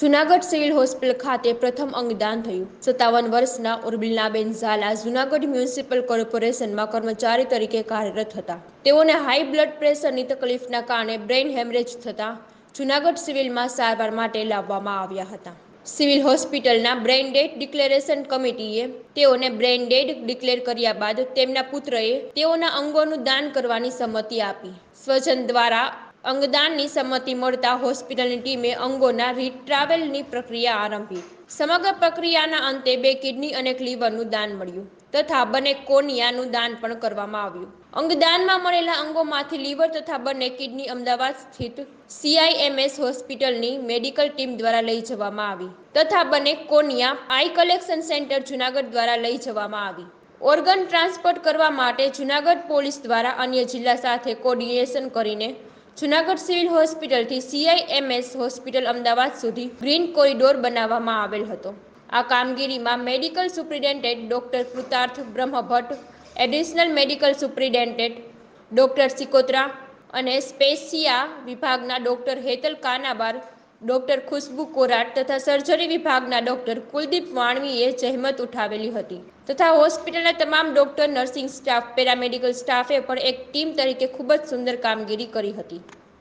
Junagadh civil hospital ખાતે પ્રથમ અંગદાન થયું. સત્તાવન વર્ષના ઉર્બિલનાબેન ઝાલા જુનાગઢ મ્યુનિસિપલ કોર્પોરેશનમાં કર્મચારી તરીકે કાર્યરત હતા. તેઓને હાઈ બ્લડ પ્રેશરની તકલીફના કારણે બ્રેઇન હેમરેજ થતાં જુનાગઢ સિવિલમાં સારવાર માટે લાવવામાં આવ્યા હતા. સિવિલ હોસ્પિટલના બ્રેઇન ડેડ ડિક્લેરેશન કમિટીએ તેઓને બ્રેઇન ડેડ ડિક્લેર કર્યા બાદ તેમના પુત્રએ તેઓના અંગોનું દાન કરવાની સંમતિ આપી. સ્વજન દ્વારા અંગદાનની સંમતિ મળતા હોસ્પિટલની ટીમે અંગોના રીટ્રાવેલની પ્રક્રિયા આરંભી. સમગ્ર પ્રક્રિયાના અંતે બે કિડની અને એક લીવરનું દાન મળ્યું તથા બંને કોનિયાનું દાન પણ કરવામાં આવ્યું. અંગદાનમાં મળેલા અંગોમાંથી લીવર તથા બંને કિડની અમદાવાદ સ્થિત સીઆઈએમએસ હોસ્પિટલની મેડિકલ ટીમ દ્વારા લઈ જવામાં આવી તથા બંને cornea eye collection centre Junagadh દ્વારા લઈ જવામાં આવી. ઓર્ગન ટ્રાન્સપોર્ટ કરવા માટે જુનાગઢ પોલીસ દ્વારા અન્ય જિલ્લા સાથે કોર્ડિનેશન કરીને જુનાગઢ સિવિલ હોસ્પિટલથી સીઆઈએમએસ હોસ્પિટલ અમદાવાદ સુધી ગ્રીન કોરિડોર બનાવવામાં આવેલ હતો. આ કામગીરીમાં medical superintendent doctor Krutarth Brahmbhatt, additional medical superintendent doctor Sikotra અને સ્પેશિયા વિભાગના ડોક્ટર હેતલ કાનાબાર ડોક્ટર ખુશ્બુ કોરાટ તથા સર્જરી વિભાગના ડોક્ટર કુલદીપ વાણવીએ જહેમત ઉઠાવેલી હતી તથા હોસ્પિટલના તમામ ડોક્ટર, નર્સિંગ સ્ટાફ, પેરામેડિકલ સ્ટાફે પણ એક ટીમ તરીકે ખૂબ જ સુંદર કામગીરી કરી હતી.